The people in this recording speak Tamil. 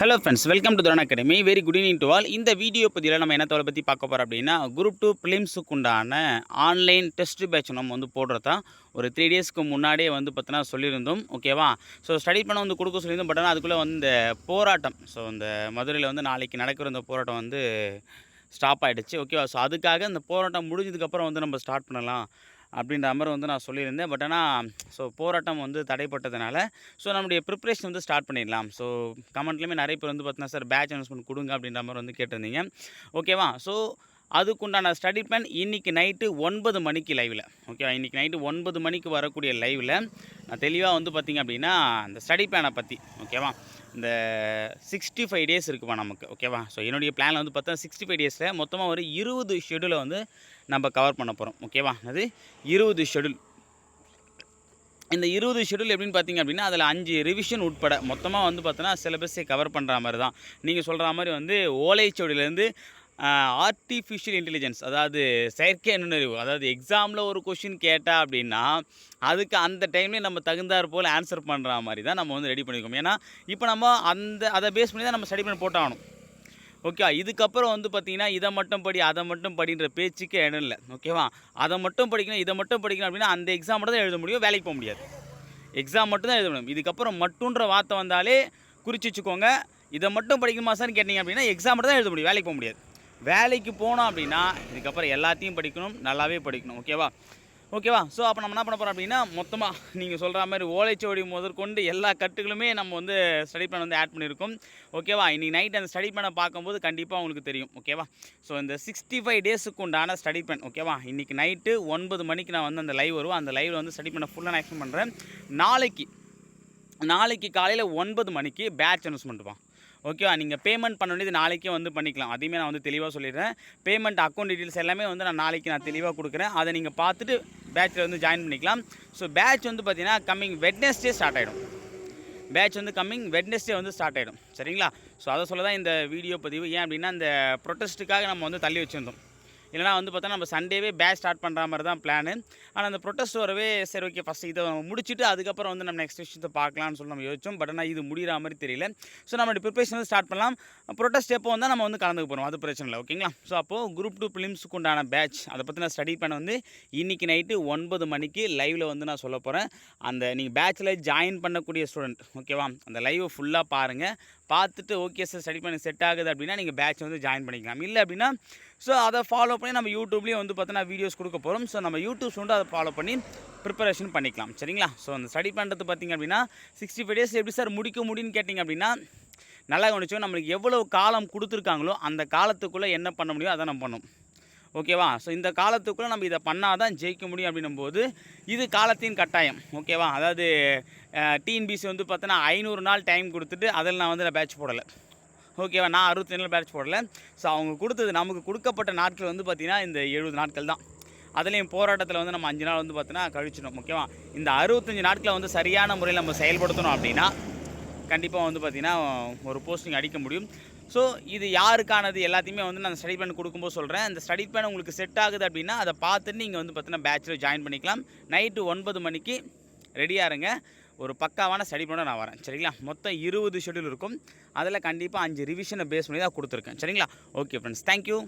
Hello friends welcome to Dharan academy very good evening to all video video பதிவில் நம்ம என்ன தவிர பற்றி பார்க்க போகிறோம் அப்படின்னா குரூப் டூ ப்ளிம்ஸுக்கு உண்டான ஆன்லைன் டெஸ்ட் பேட்ச் நம்ம வந்து போடுறதா ஒரு த்ரீ டேஸ்க்கு முன்னாடியே வந்து பார்த்தோன்னா சொல்லியிருந்தோம். ஓகேவா ஸோ ஸ்டடி பண்ண வந்து கொடுக்க சொல்லியிருந்தோம். பட் ஆனால் அதுக்குள்ளே வந்து இந்த போராட்டம் ஸோ இந்த மதுரையில் வந்து நாளைக்கு நடக்கிற இந்த போராட்டம் வந்து ஸ்டாப் ஆகிடுச்சு ஓகேவா ஸோ அதுக்காக இந்த போராட்டம் முடிஞ்சதுக்கப்புறம் வந்து நம்ம ஸ்டார்ட் பண்ணலாம். அப்படின்ற மாதிரி வந்து நான் சொல்லியிருந்தேன். பட் ஆனால் ஸோ போராட்டம் வந்து தடைப்பட்டதுனால ஸோ நம்முடைய ப்ரிப்ரேஷன் வந்து ஸ்டார்ட் பண்ணிடலாம். ஸோ கமெண்ட்லேயுமே நிறைய பேர் வந்து பார்த்தீங்கன்னா சார் பேட்ச் அனௌன்ஸ்மெண்ட் கொடுங்க அப்படின்ற மாதிரி வந்து கேட்டிருந்தீங்க. ஓகேவா ஸோ அதுக்குண்டான ஸ்டடி பிளான் இன்றைக்கி நைட்டு ஒன்பது மணிக்கு லைவில் ஓகேவா இன்றைக்கி நைட்டு ஒன்பது மணிக்கு வரக்கூடிய லைவில் நான் தெளிவாக வந்து பார்த்திங்க அப்படின்னா இந்த ஸ்டடி பிளானை பற்றி ஓகேவா இந்த சிக்ஸ்டி ஃபைவ் டேஸ் இருக்குப்பா நமக்கு ஓகேவா ஸோ என்னுடைய பிளானில் வந்து பார்த்தா சிக்ஸ்டி ஃபைவ் டேஸில் மொத்தமாக ஒரு இருபது ஷெடியூலை வந்து நம்ம கவர் பண்ண போகிறோம் ஓகேவா அது இருபது ஷெடியூல் இந்த இருபது ஷெடியூல் எப்படின்னு பார்த்தீங்க அப்படின்னா அதில் அஞ்சு ரிவிஷன் உட்பட மொத்தமாக வந்து பார்த்தோன்னா சிலபஸை கவர் பண்ணுற மாதிரி தான் நீங்கள் சொல்கிற மாதிரி வந்து ஓலைச்சுவடியிலேருந்து ஆர்டிஃபிஷியல் இன்டெலிஜென்ஸ் அதாவது செயற்கை நுண்ணறிவு. அதாவது எக்ஸாமில் ஒரு கொஷின் கேட்டால் அப்படின்னா அதுக்கு அந்த டைம்லேயே நம்ம தகுந்தாற் போல் ஆன்சர் பண்ணுற மாதிரி தான் நம்ம வந்து ரெடி பண்ணிக்கோம் ஏன்னா இப்போ நம்ம அந்த அதை பேஸ் பண்ணி தான் நம்ம ஸ்டடி பண்ணி போட்டாகணும். ஓகே இதுக்கப்புறம் வந்து பார்த்திங்கன்னா இதை மட்டும் படி அதை மட்டும் படின்ற பேச்சுக்கே இடம் இல்லை. ஓகேவா அதை மட்டும் படிக்கணும் இதை மட்டும் படிக்கணும் அப்படின்னா அந்த எக்ஸாம் மட்டும் தான் எழுத முடியும் வேலைக்கு போக முடியாது. எக்ஸாம் மட்டும் தான் எழுத முடியும். இதுக்கப்புறம் மட்டுன்ற வார்த்தை வந்தாலே குறித்து வச்சுக்கோங்க. இதை மட்டும் படிக்கணுமா சார்னு கேட்டிங்க அப்படின்னா எக்ஸாம் மட்டும் தான் எழுத முடியும் வேலைக்கு போக முடியாது. வேலைக்கு போனோம் அப்படின்னா இதுக்கப்புறம் எல்லாத்தையும் படிக்கணும் நல்லாவே படிக்கணும். ஓகேவா ஓகேவா ஸோ அப்போ நம்ம என்ன பண்ண போகிறோம் அப்படின்னா மொத்தமாக நீங்கள் சொல்கிற மாதிரி ஓலைச்சுவடி முதற்கொண்டு எல்லா கட்டுகளுமே நம்ம வந்து ஸ்டடி பிளான் வந்து ஆட் பண்ணியிருக்கோம் ஓகேவா இன்றைக்கி நைட் அந்த ஸ்டடி பிளானை பார்க்கும்போது கண்டிப்பாக உங்களுக்கு தெரியும். ஓகேவா ஸோ இந்த சிக்ஸ்டி ஃபைவ் டேஸுக்கு உண்டான ஸ்டடி பிளான் ஓகேவா இன்றைக்கி நைட்டு ஒன்பது மணிக்கு நான் வந்து அந்த லைவ் வருவோம் அந்த லைவில் வந்து ஸ்டடி பண்ண ஃபுல்லாக நான் எக்ஸ்பிளைன் பண்ணுறேன் நாளைக்கு நாளைக்கு காலையில் ஒன்பது மணிக்கு பேட்ச் அனௌன்ஸ் பண்ணுவான் ஓகேவா நீங்கள் பேமெண்ட் பண்ண வேண்டியது நாளைக்கே வந்து பண்ணிக்கலாம். அதையுமே நான் வந்து தெளிவாக சொல்லிடுறேன். பேமெண்ட் அக்கௌண்ட் டீட்டெயில்ஸ் எல்லாமே வந்து நான் நாளைக்கு நான் தெளிவாக கொடுக்குறேன். அதை நீங்கள் பார்த்துட்டு பேட்சில் வந்து ஜாயின் பண்ணிக்கலாம். ஸோ பேட்ச் வந்து பார்த்தீங்கன்னா கம்மிங் வெட்னஸ்டே ஸ்டார்ட் ஆகிடும் பேட்ச் வந்து கம்மிங் வெட்னஸ்டே வந்து ஸ்டார்ட் ஆகிடும் சரிங்களா? ஸோ அதை சொல்ல தான் இந்த வீடியோ பதிவு. ஏன் அப்படின்னா இந்த ப்ரொட்டஸ்ட்டுக்காக நம்ம வந்து தள்ளி வச்சுருந்தோம். இல்லைனா வந்து பார்த்தா நம்ம சண்டேவே பேட்ச் ஸ்டார்ட் பண்ணுற மாதிரி தான் பிளானு ஆனால் அந்த ப்ரொட்டஸ்ட் வரவே சரி ஓகே ஃபஸ்ட்டு இதை முடிச்சுட்டு அதுக்கப்புறம் வந்து நம்ம நெக்ஸ்ட் விஷயத்தை பார்க்கலாம்னு சொல்லி நம்ம யோசிச்சோம். பட் ஆனால் இது முடிகிற மாதிரி தெரியல. ஸோ நம்மளுடைய ப்ரிப்பரேஷன் வந்து ஸ்டார்ட் பண்ணலாம். ப்ரொட்டஸ்ட் எப்போ வந்தால் நம்ம வந்து கலந்துக்க போகிறோம் அது பிரச்சனை இல்லை ஓகேங்களா ஸோ அப்போது குரூப் டூ ஃபிலிம்ஸுக்கு உண்டான பேட்ச் அதை பற்றி நான் ஸ்டடி பண்ண வந்து இன்றைக்கி நைட்டு ஒன்பது மணிக்கு லைவில் வந்து நான் சொல்ல போகிறேன் அந்த நீங்கள் பேட்சில் ஜாயின் பண்ணக்கூடிய ஸ்டூடெண்ட் ஓகேவா அந்த லைவை ஃபுல்லாக பாருங்கள் பார்த்துட்டு ஓகே சார் ஸ்டடி பண்ணி செட் ஆகுது அப்படின்னா நீங்கள் பேட்ச் வந்து ஜாயின் பண்ணிக்கலாம். இல்லை அப்படின்னா ஸோ அதை ஃபாலோ பண்ணி நம்ம யூடியூப்லேயும் வந்து பார்த்தோன்னா வீடியோஸ் கொடுக்க போகிறோம் ஸோ நம்ம யூடியூப்ஸ் வந்து அதை ஃபாலோ பண்ணி ப்ரிப்பரேஷன் பண்ணிக்கலாம். சரிங்களா? ஸோ அந்த ஸ்டடி பண்ணுறது பார்த்திங்க அப்படின்னா சிக்ஸ்டி ஃபைவ் டேஸ் எப்படி சார் முடிக்க முடியும்னு கேட்டிங்க அப்படின்னா நல்லா கவனிச்சோம் நம்மளுக்கு எவ்வளோ காலம் கொடுத்துருக்காங்களோ அந்த காலத்துக்குள்ளே என்ன பண்ண முடியும் அதை நம்ம பண்ணணும் ஓகேவா? ஸோ இந்த காலத்துக்குள்ளே நம்ம இதை பண்ணால் தான் ஜெயிக்க முடியும் அப்படின்னும் போது இது காலத்தின் கட்டாயம். ஓகேவா? அதாவது டிஎன்பிசி வந்து பார்த்தோன்னா ஐநூறு நாள் டைம் கொடுத்துட்டு அதில் நான் வந்து நான் பேட்ச் போடலை. ஓகேவா? நான் அறுபத்தி நாள் பேட்ச் போடலை. ஸோ அவங்க கொடுத்தது நமக்கு கொடுக்கப்பட்ட நாட்கள் வந்து பார்த்திங்கன்னா இந்த எழுபது நாட்கள் தான். அதுலேயும் போராட்டத்தில் வந்து நம்ம அஞ்சு நாள் வந்து பார்த்தீங்கன்னா கழிச்சிடும் ஓகேவா? இந்த அறுபத்தஞ்சு நாட்களை வந்து சரியான முறையில் நம்ம செயல்படுத்தணும் அப்படின்னா கண்டிப்பாக வந்து பார்த்திங்கன்னா ஒரு போஸ்டிங் அடிக்க முடியும். ஸோ இது யாருக்கானது எல்லாத்தையுமே வந்து நான் ஸ்டடி பிளான் கொடுக்கும்போது சொல்கிறேன் அந்த ஸ்டடி பிளான் உங்களுக்கு செட் ஆகுது அப்படின்னா அதை பார்த்துட்டு நீங்கள் வந்து பார்த்தீங்கன்னா பேச்சில் ஜாயின் பண்ணிக்கலாம். நைட்டு ஒன்பது மணிக்கு ரெடியாக இருங்க. ஒரு பக்காவான ஸ்டடி பண்ண நான் வரேன். சரிங்களா? மொத்தம் இருபது ஷெடியூல் இருக்கும். அதில் கண்டிப்பாக அஞ்சு ரிவிஷனை பேஸ் பண்ணி தான் கொடுத்துருக்கேன். சரிங்களா? Okay friends thank you